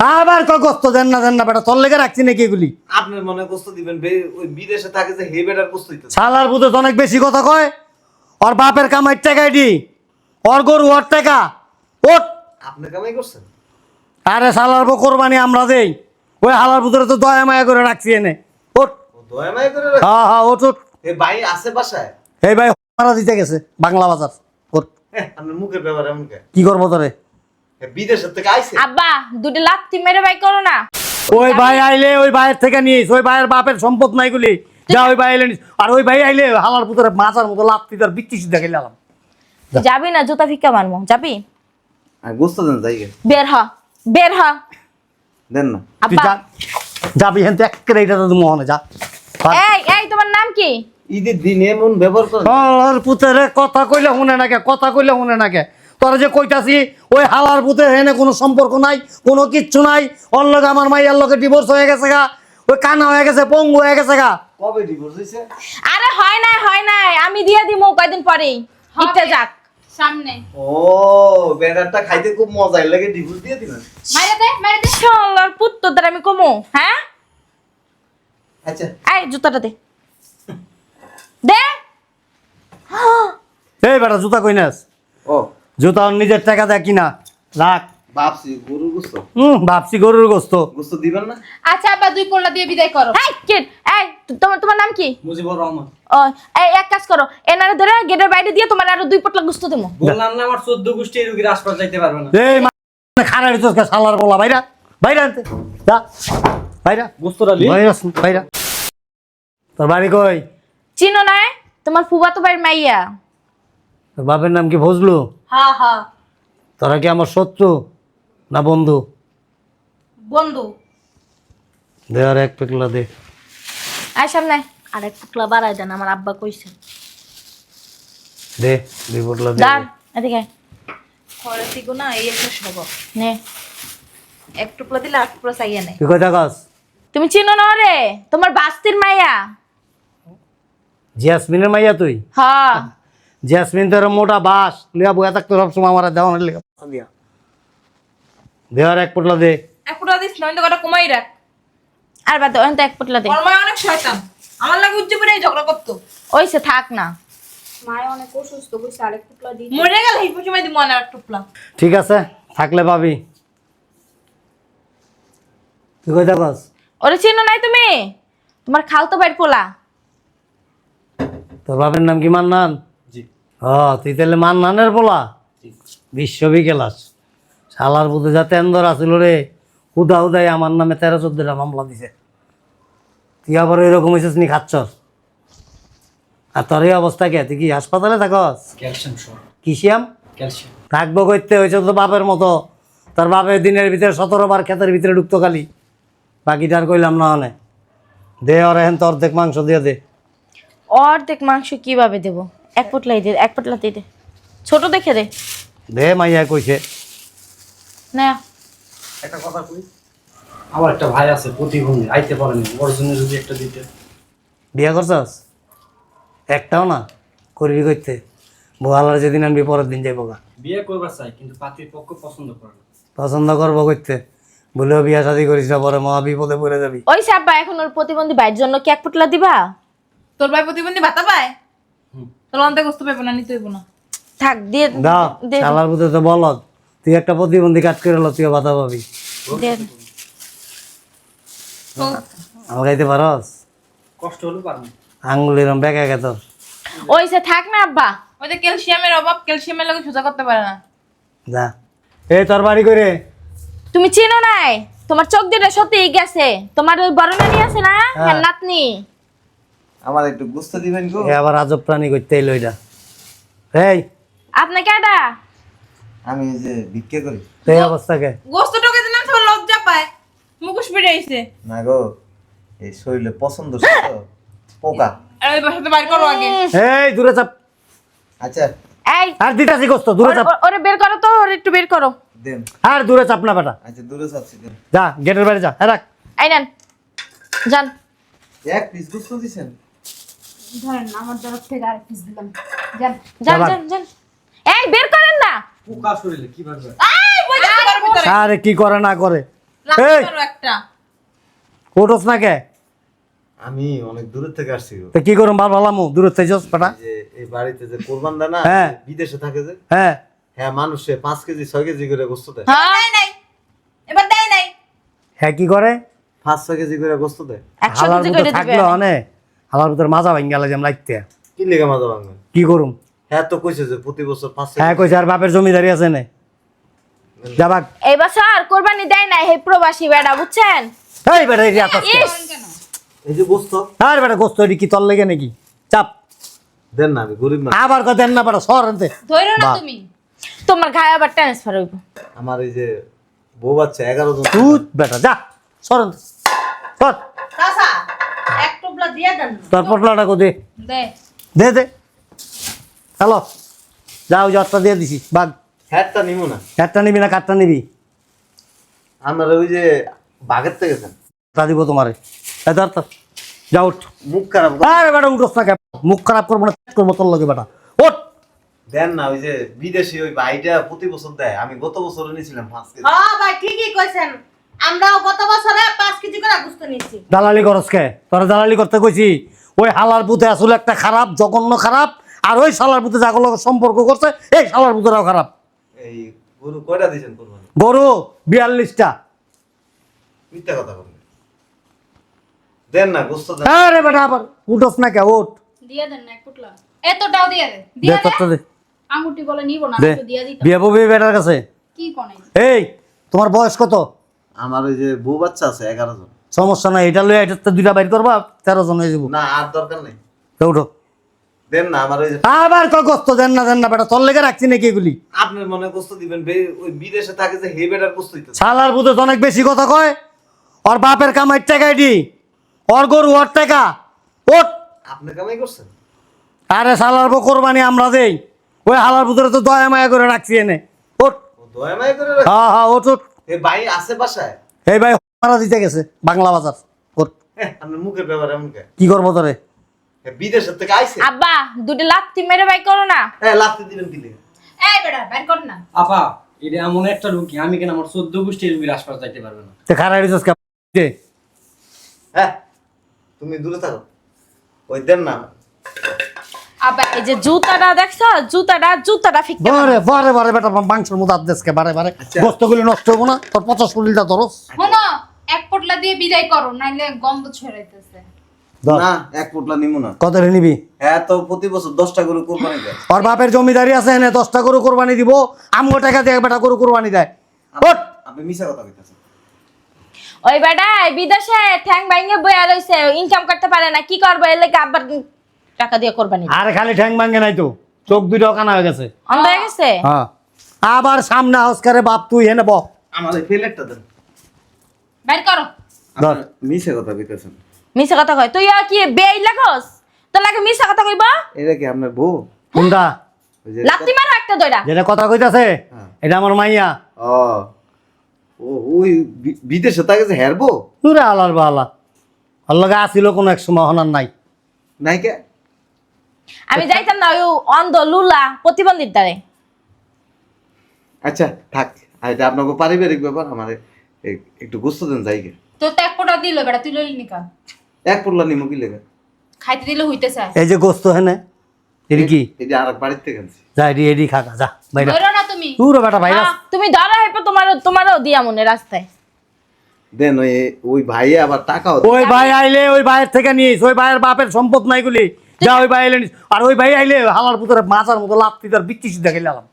আবার কয় গোস্ত দেন না দেন না বেটা তোর লেগে রাখছি নাকি এগুলি? আপনার মনে কষ্ট দিবেন বে- ওই বিদেশে থাকে যে হে বেটার কষ্ট দিতে শালার তো অনেক বেশি কথা কয়। ওর বাপের কামাইর টাকাই দি ওর গরু ওর টাকা। ওট। আপনি কামাই করছেন? আরে শালার বউ কোরবানি আমরা দেই। ওই হালার বুধরে তো দয়া মায়া করে রাখছি এনে। ওট। ও দয়া মায়া করে রাখে? হ্যাঁ হ্যাঁ ওট ওট। এ ভাই আছে বাসায়? এই ভাই মারা দিতে গেছে বাংলা বাজার। ওট। হ্যাঁ, আপনার মুখের ব্যাপার এমন কে? কি করব তোরে? বিদেশের থেকে আইছে? আব্বা দুটো লাত্তি মেরে বাই করো না। ওই ভাই আইলে ওই ভাইয়ের থেকে নিস ওই ভাইয়ের বাপের সম্পদ নাই গুলি। যা ওই ভাই আইলে আর ওই ভাই আইলে হালার পুতরে মাথার মতো লাত্তি তার বিচ্ছি সিদ্ধা খেলে আলাম যাবি না জুতা ফিক্কা মারমো। যাবি? আর গোস্ত দেন যাই বের হ বের হ। দেন না। তুই যা যাবি হেন একেবারে এটা তো মোহনে যা। এই এই তোমার নাম কি? ঈদের দিন এমন ব্যবহার পুতরে কথা কইলে শুনে না কে কথা কইলে শুনে না কে। তোরা যে কইতাছি ওই হালার পুতে হেনে কোনো সম্পর্ক নাই কোনো কিচ্ছু নাই। লগে আমার মাইয়ার লগে ডিভোর্স হয়ে গেছে গা। ওই কানা হয়ে গেছে পঙ্গু হয়ে গেছে গা। কবে ডিভোর্স হয়েছে আরে হয় নাই হয় নাই। আমি দিয়ে দিব কয়দিন পরেই। ইতে যাক। সামনে। ও বেটারটা খাইতে খুব মজা লাগে ডিভোর্স দিয়ে দিবেন? মাইরে দে মাইরে দে। শালার পুত্র তোর আমি কমু হ্যাঁ? আচ্ছা। এই জুতাটা দে। দে। এই বেটা জুতা কই নাস ও। জুতা নিজের টাকা দেয় কিনা? রাখ। ভাবছি গরুর গোস্ত? হুম ভাবছি গরুর গোস্ত। গোস্ত দিবেন না? আচ্ছা আব্বা দুই পোলা দিয়ে বিদায় করো। এই কিট এই তোমার তোমার নাম কি? মুজিবুর রহমান। ও এই এক কাজ করো। এনারে ধরে গেটের বাইরে দিয়ে তোমার আরও দুই পটলা গুস্ত দেবো বললাম না আমার চোদ্দ গোষ্ঠী রুগীর আশপাশ যাইতে পারবে না। এই খারাপ তো সালার বলা বাইরা। বাইরা আনতে। যা। বাইরা। গোস্তরা বাইরা বাইরা। তোর বাড়ি কই? চিনো না তোমার ফুবাতো বাড়ির মাইয়া। তোর বাপের নাম কি ফজলু? হ্যাঁ হ্যাঁ। তোরা কি আমার শত্রু না বন্ধু? বন্ধু। দে আর এক পেকলা দে। আয় সামনে আর এক টুকলা বাড়াই দেন আমার আব্বা কইছে। দে দুই পোটলা দে। দাঁড় এদিকে আয়। ঘরে থেকে না এই একটা স্বভাব নে। এক টুকরা দিলে আট টুকরা চাইয়া কই থাকস তুমি চিনো না রে তোমার বাস্তির মাইয়া। জিয়াসমিনের মাইয়া তুই? হ্যাঁ। জিয়াসমিন তোর মোটা বাস লিয়া বয়া থাকতো সবসময় আমার দেওয়ার লেগে দিয়া দে আর এক পোটলা দে। এক টুকরা দিস না তো কটা কমাই রাখ। আর বাদ দাও, তো এক পটলা দে। মায় অনেক শয়তান। আমার লাগে উচ্চ পড়ে ঝগড়া করতো। ওইসে থাক না। মায় অনেক অসুস্থ কইছে আরেক টুকলা দিই মরে গেল সময় না এক টুকরা ঠিক আছে থাকলে পাবি। তুই কই ওরে চিনো নাই তুমি? তোমার খালতো বাইর পোলা। তোর বাপের নাম কি মান্নান? ও তুই তাহলে মান্নানের পোলা? বিশ্ববিকেলাস শালার বুধে যাতে এন্দর আসিল রে। হুদা হুদাই আমার নামে তেরো চোদ্দটা মামলা দিছে। তুই আবার এরকম হয়েছিস নি খাচ্ছস? আর তোর এই অবস্থা কে? তুই কি হাসপাতালে থাকস? কিসিয়াম? থাকব করতে হয়েছে তো বাপের মতো। তার বাপের দিনের ভিতরে সতেরো বার ক্ষেতের ভিতরে ঢুকতো খালি। বাকিটা আর কইলাম না অনে দে ওর এখন তোর দেখ মাংস দিয়ে দে। অর্ধেক মাংস কীভাবে দেবো? এক পটলাই দে এক পটলা দে ছোট দেখে দে। দে মাইয়া কইছে। না। একটা কথা কই আমার একটা ভাই আছে প্রতিবন্ধী আইতে পারেনি ওর জন্য যদি একটা দিতে। বিয়া করছস? একটাও না করবি করতে বোয়ালার যেদিন আনবি পরের দিন যাইব গা। বিয়ে করবার চাই কিন্তু পাত্রীর পক্ষ পছন্দ করে না। পছন্দ করব করতে বলেও বিয়া শাদি করিস না পরে মহা বিপদে পড়ে যাবি। ওই সাব্বা এখন ওর প্রতিবন্ধী ভাইয়ের জন্য কি এক পটলা দিবা? তোর ভাই প্রতিবন্ধী ভাতা পায়? তোর অন্তে কষ্ট পাইব না নিতে হইব না। থাক দিয়ে দাও দে। শালার বুঝে তো বলত তুই একটা প্রতিবন্ধী কাজ করে লো তুইও বাধা পাবি। দে। আমার গাইতে পারস? কষ্ট হলেও পারবে আঙ্গুলির বেঁকে গে তোর। ওই সে থাক না আব্বা। ওই যে ক্যালসিয়ামের অভাব ক্যালসিয়ামের লাগে সোজা করতে পারে না। যা। এই তোর বাড়ি করে তুমি চিনো নাই? তোমার চোখ দিয়ে সত্যি গেছে। তোমার ওই বড় নানি আছে না? হ্যাঁ নাতনি। আমার একটু গোস্ত দিবেন গো। এ আবার আজব প্রাণী করতে এলো এটা। এই আপনাকে এটা আমি এই যে ভিক্ষে করি। তো এই অবস্থাকে গোস্ত টোকে দিলাম সব লজ্জা পায়। মুখোশ পেড়ে আইছে। না গো এই শরীরে পছন্দ তো। পোকা। আর ওই বাসাতে বাইর করো আগে। এই দূরে চাপ। আচ্ছা এই আর গোস্ত দূরে চাপ। ওর- বের করো তো ওরে একটু বের করো। দেন। আর দূরে চাপ না বেটা। আচ্ছা দূরে দেন। যা গেটের বাইরে যা রাখ। এই নেন যান। এক পিস গোস্ত দিছেন? ধরেন আমার তরফ থেকে আরেক পিস দিলাম। যান যান যান যান। এই বের করেন না। পোকা শরীরে কি এই আরে করে না করে? এই! একটা। ওঠোস না কে? আমি অনেক দূরের থেকে আসছি তো কি করুম ভালো ভালামু? দূরের থেকে যাস এই বাড়িতে যে কোরবান দেয় না হ্যাঁ। বিদেশে থাকে যে হ্যাঁ। হ্যাঁ মানুষে পাঁচ কেজি ছয় কেজি করে গোস্ত দেয়। হ্যাঁ। নাই। এবার দেয় নাই। হ্যাঁ কি করে? পাঁচ ছয় কেজি করে গোস্ত দেয়। হালার থাকলে অনে হালার ভিতরে মাজা ভাঙ্গি গেলে যেমন লাগতে। কি লেগে মাজা ভাঙবে কি করুম? হ্যাঁ তো কইছে যে প্রতি বছর পাঁচ হ্যাঁ কইছে আর বাপের জমিদারি আছে নে। যাবাক এই বছর কোরবানি দেয় নাই হে প্রবাসী বেড়া বুঝছেন? এই বেটা এই এত এই যে গোস্ত। আর বেটা গোস্ত কি তল লেগে নাকি? চাপ। দেন না আমি গরিব না আবার কথা দেন না বেটা সর আনতে। ধরো না তুমি। তোমার গায়ে আবার ট্রান্সফার হইব। আমার এই যে বউ বাচ্চা এগারো জন বেটা যা সর আনতে। সর। এক টোপলা দিয়ে দেন। তোর পটলাটা কো দে। দে। দে দে। হ্যালো যাও জটটা দিয়ে দিছি বাঘ। হ্যাটটা না। একটা নিবি না কাঠটা নিবি? আমার ওই যে বাঘের থেকে গেছেন তা দিব তোমারে। ধর তো। যা উঠ। মুখ খারাপ আরে বেটা উঠোস না কেন? মুখ খারাপ করব না করব তোর লগে বেটা। ওঠ দেন না ওই যে বিদেশি ওই ভাইটা প্রতি বছর দেয়। আমি গত বছর নিয়েছিলাম পাঁচ কেজি। হ্যাঁ ভাই ঠিকই কইছেন। আমরাও গত বছরে পাঁচ কেজি করে গুস্ত নিয়েছি। দালালি তোরা দালালি করতে কইছি ওই হালার পুতে আসলে একটা খারাপ জঘন্য খারাপ আর ওই শালার পুতে যাগুলো সম্পর্ক করছে এই শালার পুতেরাও খারাপ। এই গরু কয়টা দিয়েছেন কোরবানি? গরু মিথ্যা কথা বলেন। দেন না গোস্ত দেন। আরে বেটা আবার উঠোস না কে? ওঠ। দিয়ে দেন না এক পুটলা। এতটাও দিয়ে দে দে দিয়ে দে। তোরটা বলে নিব না তো দিয়ে দিতাম। বিয়ে ববি বেটার কাছে? কি কোনে এই তোমার বয়স কত? আমার ওই যে বউ বাচ্চা আছে এগারো জন। সমস্যা নাই এটা লয়ে এটা দুইটা বাইর করবা তেরো জন হয়ে যাব। না আর দরকার নেই। তো উঠো। দেন না আমার ওই যে আবার কয় গোস্ত দেন না দেন না বেটা তোর লেগে রাখছি নাকি এগুলি? আপনার মনে দিবেন বে- ওই বিদেশে থাকে যে হে বেটার গোস্ত দিতে শালার বুধে অনেক বেশি কথা কয়। ওর বাপের কামাই ওর গরু ওর টাকা ওট। আপনি কামাই করছেন? আরে শালার বো কোরবানি আমরা দেই। ওই হালার বুধরে তো দয়া মায়া করে রাখছি এনে। ওট। ও দয়া মায়া করে রাখে। হ্যাঁ হ্যাঁ ওট ওট। ভাই আছে বাসায়? এই ভাই মারা দিতে গেছে বাংলা বাজার। হ্যাঁ, মুখের ব্যাপার এমন কি? করব তোরে? বিদেশের থেকে আইছে? আব্বা দুটো লাত্তি মেরে বাই করো না। হ্যাঁ লাফতে দিবেন কি এই বেটা বের কর না। আপা এটা এমন একটা রুগী আমি কেন আমার চোদ্দ গোষ্ঠীর রুগীর আশপাশ যাইতে পারবে না? তে খারাপ কে? হ্যাঁ তুমি দূরে থাকো। ওই দেন না। আবার এই যে জুতাটা দেখছ? জুতাটা জুতাটা ফিক্কা বারে বারে বারে বেটা মাংসের মতো আদেশকে বারে বারে। আচ্ছা। নষ্ট হব না তোর ধরস। শোনো এক পোটলা দিয়ে বিদায় করো নাইলে গন্ধ ছড়াইতেছে। না এক পোটলা নিমো না। কত নিবি? হ্যাঁ তো প্রতি বছর দশটা করে কোরবানি দেয়। ওর বাপের জমিদারি আছে এনে দশটা গরু কোরবানি দিব আমগো টাকা দিয়ে বেটা গরু কোরবানি দেয়। আপনি মিশা কথা কইতেছেন। ওই বেটাই বিদেশে ঠ্যাং ভাঙে বইয়া রইছে ইনকাম করতে পারে না কি করবে? এর লেগে আবার টাকা দিয়ে কোরবানি আর খালি ঠ্যাং ভাঙ্গে নাই তো। চোখ দুইটাও কানা হয়ে গেছে। অন্ধ হয়ে গেছে? হ্যাঁ। আবার সামনে হাউসকারে বাপ তুই হেনে ব আমার এই প্লেটটা দেন। বের করো। ধর। মিশা কথা কইতেছেন। মিছা কথা কয়। তুই আর কি বেই লাগস? তোর লাগে মিছা কথা কইব? এটা কি আপনার বউ? কোনটা? লাত্তি মারো একটা দইরা। যেটা কথা কইতাছে? হ্যাঁ। এটা আমার মাইয়া। ও। ও ওই বি- বিদেশে থাকে যে হেরবো? তুরে আলার বা আলা ওর লগে আসিল কোনো এক সময় হনার নাই। নাই কে? আমি যাইতাম না ওই অন্ধ লুলা প্রতিবন্ধীর দ্বারে। আচ্ছা থাক এটা আপনাকে পারিবারিক ব্যাপার আমার একটু গুস্ত দেন যাইগে তোর তো এক পোটা দিল বেটা তুই লইলি নিকা এক পোটলা নিমো কি লেগে? খাইতে দিলে হইতে চায় এই যে গোস্ত হেনে এর কি? এই যে আর বাড়ির থেকে আনছি যা এডি এডি খাকা যা বাইরে। ধরো না তুমি। তুই বেটা ভাইরাস তুমি ধরো হেপে তোমারও তোমারও দিয়া মনে রাস্তায়। দেন ওই ওই ভাইয়ে আবার টাকা ওই ভাই আইলে ওই ভাইয়ের থেকে নিস ওই ভাইয়ের বাপের সম্পদ নাই গুলি। যা ওই ভাই আইলে নিস আর ওই ভাই আইলে হালার পুতরে মাথার মতো লাত্তি তার বিচ্ছি সিদ্ধা খেলে আলাম।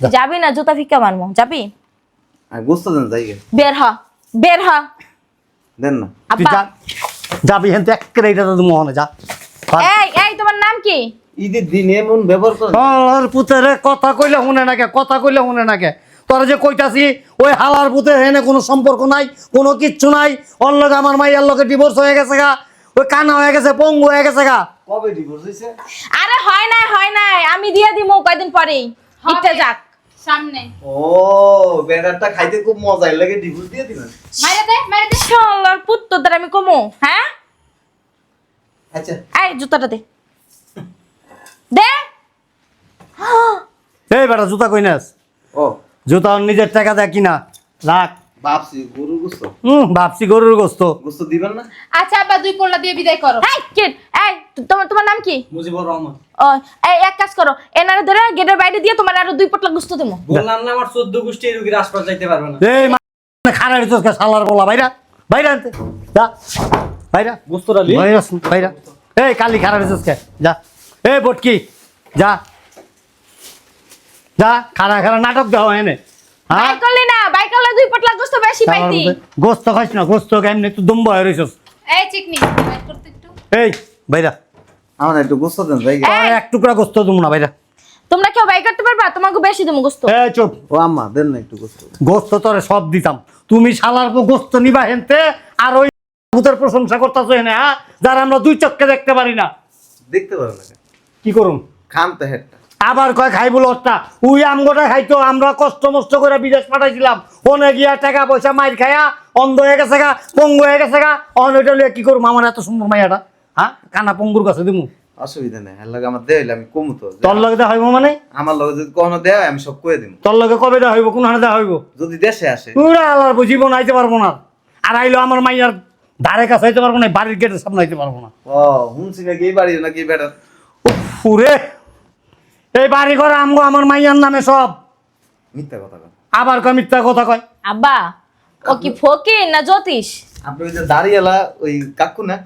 যাবি না জুতা ফিক্কা মারমো যাবি? আর গুস্ত দেন যাইগে বের হ বের হ। দেন না। তুই যা যাবি হেন এক এইটা তো মোহনে যা। এই এই তোমার নাম কি? ঈদের দিন এমন ব্যবহার হালার পুতেরে কথা কইলে শুনে না কে কথা কইলে শুনে না কে। তোরা যে কইতাছি ওই হালার পুতে হেনে কোনো সম্পর্ক নাই কোনো কিচ্ছু নাই। ওর আমার মাইয়ার লগে ডিভোর্স হয়ে গেছে গা ওই কানা হয়ে গেছে পঙ্গু হয়ে গেছে গা। কবে ডিভোর্স হয়েছে আরে হয় নাই হয় নাই। আমি দিয়ে দিব কয়দিন পরেই। ইতে যাক। সামনে। ও বেড়ারটা খাইতে খুব মজা লাগে ডিভোর্স দিয়ে দিবেন? মাইরে দে মাইরে দে। শালার পুত্র দ্বারা আমি কমো হ্যাঁ? আচ্ছা। এই জুতাটা দে। দে। এই বেটা জুতা কই নাস ও। জুতা ওর নিজের টাকা দেয় কিনা? রাখ। ভাবছি গরুর গোস্ত? হুম ভাবছি গরুর গোস্ত। গোস্ত দিবেন না? আচ্ছা আব্বা দুই পোলা দিয়ে বিদায় করো। এই কিট এই তোমার তোমার নাম কি? মুজিবুর রহমান। ও এই এক কাজ করো এনারে ধরে গেটের বাইরে দিয়ে তোমার আরও দুই পটলা গুস্ত দেবো বললাম না আমার চোদ্দ গোষ্ঠী এই রুগীর আশপাশ যাইতে পারবে না। এই হইতেছ শালার বলা বাইরা বাইরা আনতে যা বাইরা। লি। বাইরা বাইরা। এই কালি যা। এই বটকি যা। যা খারা খারা নাটক দাও এনে। হ্যাঁ? বাই করলি না বাই করলে দুই পটলা গুস্ত বেশি পাইতি। গোস্ত খাইস না গোস্ত কেমনি দম্ব হয়ে রইছস? এই চিকনি বাইট করতে একটু। এই বাইরা। আমার একটু গোস্ত দেন ভাই আর এক টুকরা গোস্ত তুমি না বাইরা। তোমরা কেউ বাই করতে পারবা? তোমাকে বেশি দেবো গুস্ত। এই চুপ। ও আম্মা দেন না একটু গোস্ত। গোস্ত তোরে সব দিতাম। তুমি শালার পর গোস্ত নিবা হেনতে আর ওই ভূতের প্রশংসা করতেছো এনে হ্যাঁ? যারা আমরা দুই চক্কে দেখতে পারি না। দেখতে পারেন না। কি করুন খান তো হেডটা। আবার কয় খাইব লটটা উই আমগোটা খাইতো আমরা কষ্ট মষ্ট করে বিদেশ পাঠাইছিলাম। ওনে গিয়া টাকা পয়সা মাইর খায়া অন্ধ হয়ে গেছে গা পঙ্গু হয়ে গেছে গা। অন ওইটা লিয়ে কি করব? আমার এত সুন্দর মাইয়াটা। হ্যাঁ? কানা পঙ্গুর কাছে দিমু। অসুবিধা নেই লাগে আমার দেয় আমি কমু তো। তোর লগে দেওয়া হইব মানে? আমার লগে যদি কখনো দেয় আমি সব কয়ে দিব তোর লগে কবে হইব? কোন হানে হইব? যদি দেশে আসে। পুরা আলার জীবন আইতে পারব না। আর আইলো আমার মাইয়ার ধারে কাছে আইতে পারব না বাড়ির গেটের সামনে আইতে পারব না। ও শুনছি নাকি এই বাড়ি নাকি বেটার? পুরে এই বাড়ি ঘর আমগো আমার মাইয়ার নামে সব। মিথ্যা কথা কন আবার কয় মিথ্যা কথা কয়। আব্বা ও কি ফকির না জ্যোতিষ? আপনি ওই যে দাঁড়িয়েলা ওই কাকু না?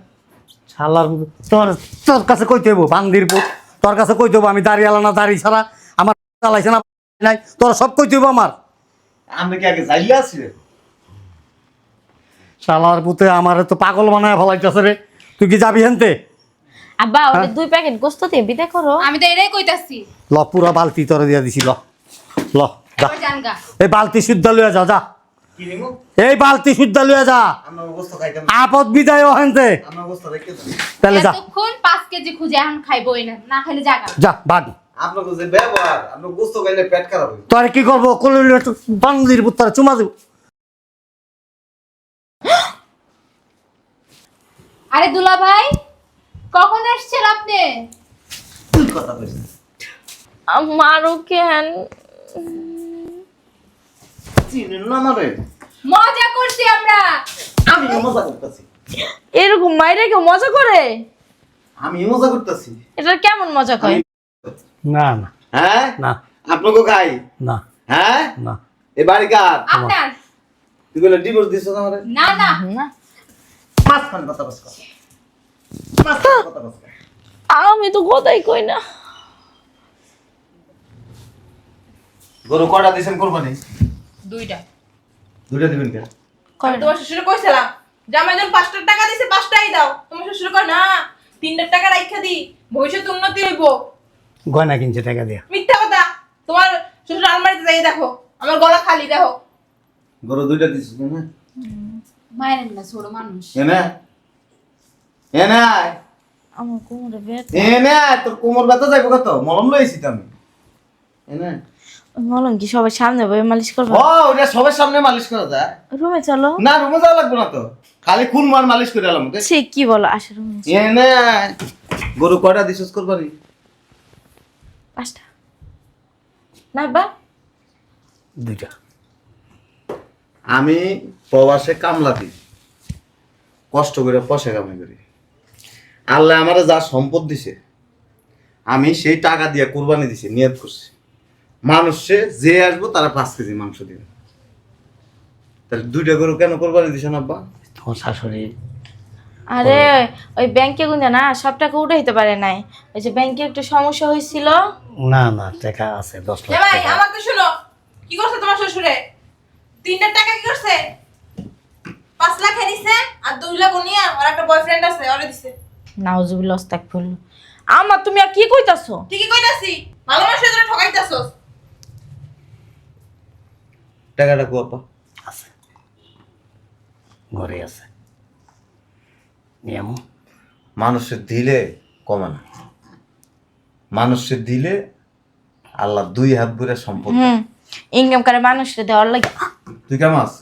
শালার তোর তোর কাছে কইতে হইব বান্দির পুত তোর কাছে কইতে হইব আমি দাঁড়িয়ে আলা না দাঁড়িয়ে ছাড়া আমার চালাইছে না নাই। তোর সব কইতে হইব আমার। আপনি কি আগে যাইলে আসছিলেন শালার পুতে আমার তো পাগল বানায় ফলাইতেছে রে। তুই কি যাবি হেনতে? আব্বা ওদের দুই প্যাকেট গোস্ত দিয়ে বিদায় করো। আমি তো এটাই কইতাছি। ল পুরা বালতি তোরে দিয়ে দিছি ল। ল যা। এই বালতি শুদ্ধ লইয়া যা যা। এই বালতি শুদ্ধ লইয়া যা। আপদ বিদায় হেনতে। আমরা গোস্ত রেখে দেন তাহলে যা। এতক্ষণ পাঁচ কেজি খুঁজে এখন খাইবো না না খাইলে জাগা যা ভাগ আপনাকে যে ব্যবহার আপনার গোস্ত খাইলে পেট খারাপ হইব। তোর কি করব? কলিল বান্দির পুত্র চুমা দিব। আরে দুলা ভাই কখন আসছেন আপনি? তুই কথা আমারও কেন চিনেন না আমারে মজা করছি আমরা। আমি মজা করতেছি। এরকম মাইরে কেউ মজা করে? আমি মজা করতেছি। এটা কেমন মজা করে? না না। হ্যাঁ? না। আপনাকে খাই? না। হ্যাঁ? না। এ বাড়ি কার? আপনার। তুই বলে ডিভোর্স আমারে? না না। না। কর মাঝখানে কথা বস কর। আমি তো কোথায় কই না। গরু কটা দিছেন কোরবানি? দুইটা। দুটা দিবেন কেন আমি তোমার শ্বশুরে কইছিলাম জামাই যখন পাঁচটার টাকা দিছে পাঁচটাই দাও। তোমার শ্বশুর কয় না তিনটার টাকা রাইখা দি ভবিষ্যৎ উন্নতি হইব। গয়না কিনছে টাকা দিয়া। মিথ্যা কথা। তোমার শ্বশুর আলমারিতে যাই দেখো। আমার গলা খালি দেখো। গরু দুইটা দিছিস না মায়ের না ছোট মানুষ। এনে এনে আয়। আমার কোমরে বেত এনে আয়, তোর কোমর ব্যথা যাইব কত? মলম লইছি তো আমি এনে কি সবাই সামনে বই মালিশ করব? ও ওটা সবার সামনে মালিশ করা যায়। রুমে চলো। না রুমে যাওয়া লাগবে না তো। খালি খুন মার মালিশ করে এলাম সে কি বলো আসে রুমে এনে গরু কয়টা দিছিস কোরবানি? পাঁচটা। না বা দুইটা। আমি প্রবাসে কামলা দিই। কষ্ট করে পয়সা কামাই করি। আল্লাহ আমারে যা সম্পদ দিছে আমি সেই টাকা দিয়ে কোরবানি দিছি নিয়ত করছি। মানুষে যে আসব তারা পাঁচ কেজি মাংস দিবে। তাহলে দুইটা গরু কেন কোরবানি দিছেন আব্বা? তোমার শাশুড়ি। আরে ওই ব্যাংকে গুঞ্জা না সব টাকা উঠাইতে পারে নাই। ওই যে ব্যাংকে একটু সমস্যা হয়েছিল? না না টাকা আছে দশ লাখ টাকা। আমার তো শুনো কি করছে তোমার শ্বশুরে? তিনটার টাকা কি করছে? পাঁচ লাখ নিছে আর দুই লাখ নিয়ে আর একটা বয়ফ্রেন্ড আছে ওরে দিছে। নাউজুবিল অস্তাক ফুল আমার তুমি আর কি কইতাছো? ঠিকই কইতাছি। ভালো মানুষের ঠকাইতাছস। টাকাটা কো আপা। আছে। ঘরে আছে। নিয়ম। মানুষের দিলে কমে না। মানুষের দিলে আল্লাহ দুই হাত ভরে সম্পদ ইনকাম করে মানুষরে দেওয়ার লাগে। তুই কামাস?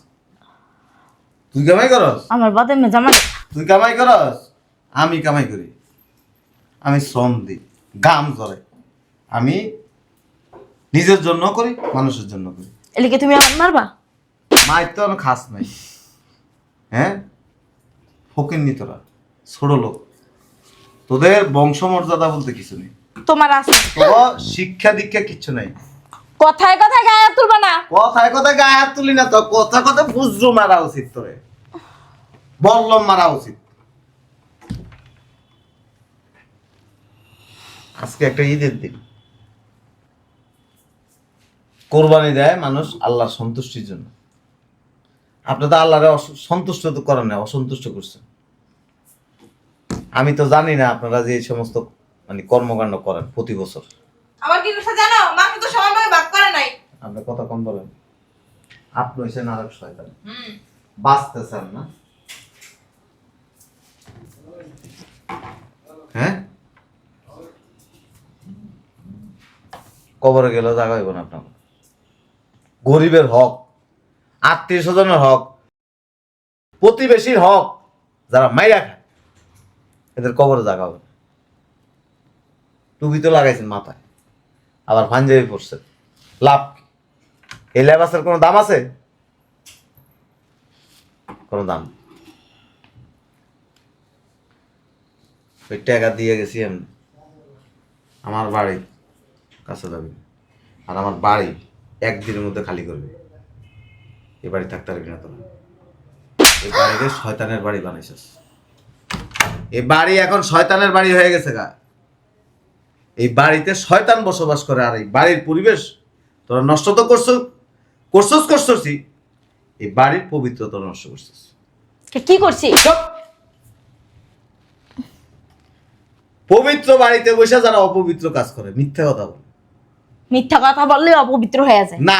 তুই কামাই করস? আমার বাদে জামা তুই কামাই করস? আমি কামাই করি। আমি শ্রম দিই গাম ধরে আমি নিজের জন্য করি মানুষের জন্য করি। এলিকে তুমি আমার মারবা? মায়ের তো আমি খাস নাই। হ্যাঁ? ফকির নি তোরা ছোট লোক। তোদের বংশমর্যাদা বলতে কিছু নেই। তোমার আছে। তোর শিক্ষা দীক্ষা কিচ্ছু নাই। কথায় কথায় গায়ে তুলবা না? কথায় কথায় গায়ে হাত তুলি না তো কথা কথা বুঝরু মারা উচিত তোরে। বল্লম মারা উচিত। আজকে একটা ঈদের দিন। কোরবানি দেয় মানুষ আল্লাহর সন্তুষ্টির জন্য। আপনি তো আল্লাহরে অস- সন্তুষ্ট তো করেন না অসন্তুষ্ট করছেন। আমি তো জানি না আপনারা যে এই সমস্ত মানে কর্মকাণ্ড করেন প্রতি বছর। আবার কি করছে জানো? মাংস তো ভাগে ভাগ করে নাই। আপনি কথা কম বলেন। আপনি হয়েছেন আরেক শয়তান। হুম। বাঁচতেছেন না। হ্যাঁ? কবরে গেলেও জায়গা হইব না আপনার গরিবের হক, আত্মীয় স্বজনের হক, প্রতিবেশীর হক যারা মাইরা খায়, এদের কবরে জায়গা হবে টুপি তো লাগাইছেন মাথায়, আবার পাঞ্জাবি পরছেন। লাভ এই লেবাসের কোনো দাম আছে? কোনো দাম। ওই টাকা দিয়ে গেছি আমি। আমার বাড়ি। কাছে যাবি। আর আমার বাড়ি একদিনের মধ্যে খালি করবে। এ বাড়ি থাকতে পারবি না তোরা। এই বাড়িকে শয়তানের বাড়ি বানাইছিস। এই বাড়ি এখন শয়তানের বাড়ি হয়ে গেছে গা। এই বাড়িতে শয়তান বসবাস করে আর এই বাড়ির পরিবেশ তোরা নষ্ট তো করছ করছস করছসই। এই বাড়ির পবিত্র পবিত্রতা নষ্ট করছিস। কি করছি! পবিত্র বাড়িতে বসে যারা অপবিত্র কাজ করে মিথ্যা কথা বলে। মিথ্যা কথা বললে অপবিত্র হয়ে যায়। না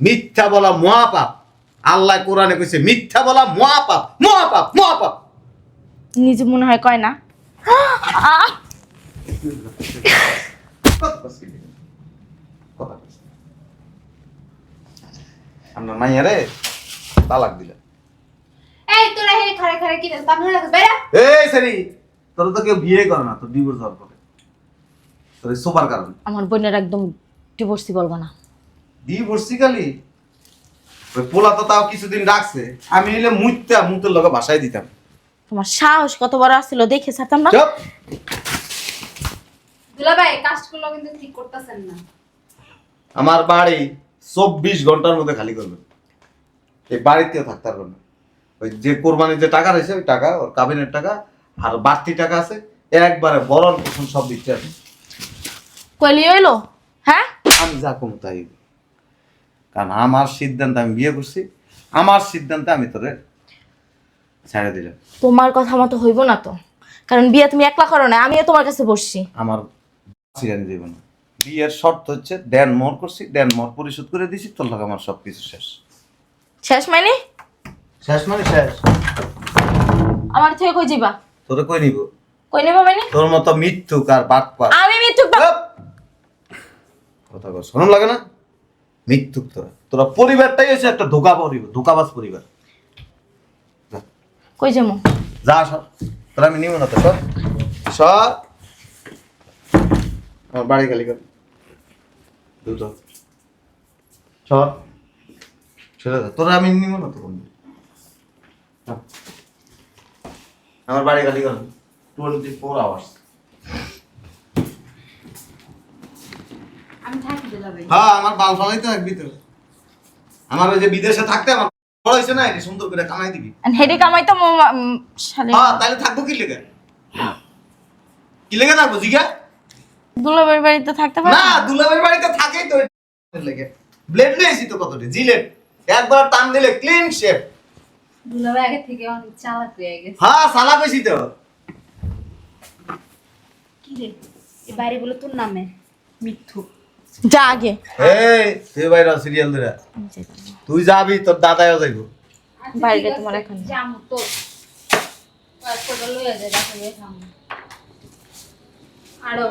মিথ্যা বলা মহাপাপ। আল্লাহ কোরআনে কইছে মিথ্যা বলা মহাপাপ মহাপাপ মহাপাপ। নিজে মনে হয় কয় না। আপনার মাইয়া রে তালাক দিলে। এই তোরা হে খারে খারে কি তামিল লাগে এই সেরি তোর তো কেউ বিয়ে করে না তোর ডিভোর্স হওয়ার পরে। এই সোফার কারণে। আমার বোনের একদম ডিভোর্সই বলব না। ডিভোর্সিকালি ওই পোলা তো তাও কিছুদিন রাখছে। আমি এলে মুইতা মুতের লগে বাসায় দিতাম। তোমার সাহস কত বড় আসছিল দেখে ছাড়তাম না? চুপ! দুলাভাই কাজগুলো কিন্তু ঠিক করতেছেন না। আমার বাড়ি চব্বিশ ঘণ্টার মধ্যে খালি করবে। এই বাড়িতেও থাকতে পারবে না। ওই যে কোরবানির যে টাকা রয়েছে ওই টাকা ওর কাবিনের টাকা আর বাড়তি টাকা আছে। একবারে বরণ পোষণ সব দিচ্ছে আমি কইলি হইল? হ্যাঁ? আমি যা কম তাই কারণ আমার সিদ্ধান্ত আমি বিয়ে করছি আমার সিদ্ধান্তে আমি তোরে ছেড়ে দিলাম। তোমার কথা মতো হইব না তো। কারণ বিয়ে তুমি একলা করো না আমিও তোমার কাছে বসছি। আমার সিরানি দেব না। বিয়ের শর্ত হচ্ছে দেন মর করছি দেন মর পরিশোধ করে দিছি তোর লাগে আমার সব কিছু শেষ। শেষ মানে? শেষ মানে শেষ। আমার থেকে কই যাবা তোরে কই নিব? কই নেবা মানে? তোর মতো মৃত্যুক আর পার আমি বা- কথা কর শরম লাগে না? মৃত্যুক তোরা তোরা পরিবারটাই হচ্ছে একটা ধোকা পরিবার ধোকাবাজ পরিবার। কই যাব? যা সর। তোরা আমি নিব না তো সর। সর। আমার বাড়ি খালি কর। দ্রুত সর। দে তোরা আমি নিব না তো। যা। আমার বাড়ি খালি কর। টোয়েন্টি ফোর আওয়ার্স আমি থাকি দুলাভাই হ্যাঁ আমার বাল ফালাই তো একবি তো। আমার ওই যে বিদেশে থাকতে আমার বড় হয়েছে না এটা সুন্দর করে কামাই দিবি। হেডে কামাই তো শালে হ্যাঁ তাহলে থাকব কি লেগে? কি লেগে থাকব জিগা দুলাবের বাড়িতে থাকতে পারো না দুলাবের বাড়িতে থাকেই তো লেগে। ব্লেড নিয়েছি তো কতটি? জিলেট একবার টান দিলে ক্লিন শেপ দুলাভাই আগে থেকে অনেক চালাক হয়ে গেছে। হ্যাঁ সালা বেশি তো। কি রে? এই বাড়িগুলো তোর নামে? মিথ্যু। যা আগে। এই তুই বাইরে সিরিয়াল ধরে। তুই যাবি তোর দাদাও যাইবো। বাড়িটা তোমার এখন। জামু তো। কয়েকটা দেখো আরও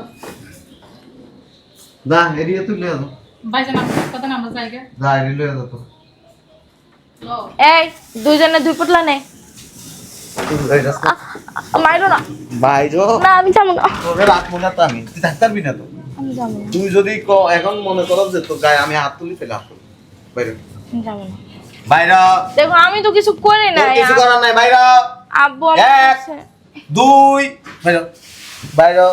এরিয়া তুই লিয়ে জায়গা এরিয়া লিয়ে তো এই দুইজনে দুই পুতলা নে। মাইরো না। বাইরো না আমি যাব না। তোরে রাত মনে তো আমি। তুই থাকতে পারবি না তো। আমি যাব না। তুই যদি এখন মনে করো যে তোর গায়ে আমি হাত তুলি তাহলে হাত তুলি বাইরে। আমি না। বাইরা। দেখো আমি তো কিছু করি না নাই কিছু করার নাই বাইরা। আব্বু আমার এক। দুই বাইরে। বাইরা।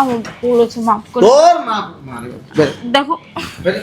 আমার ভুল হচ্ছে মাফ করে তোর মাফ মারে দেখো। বাইরা।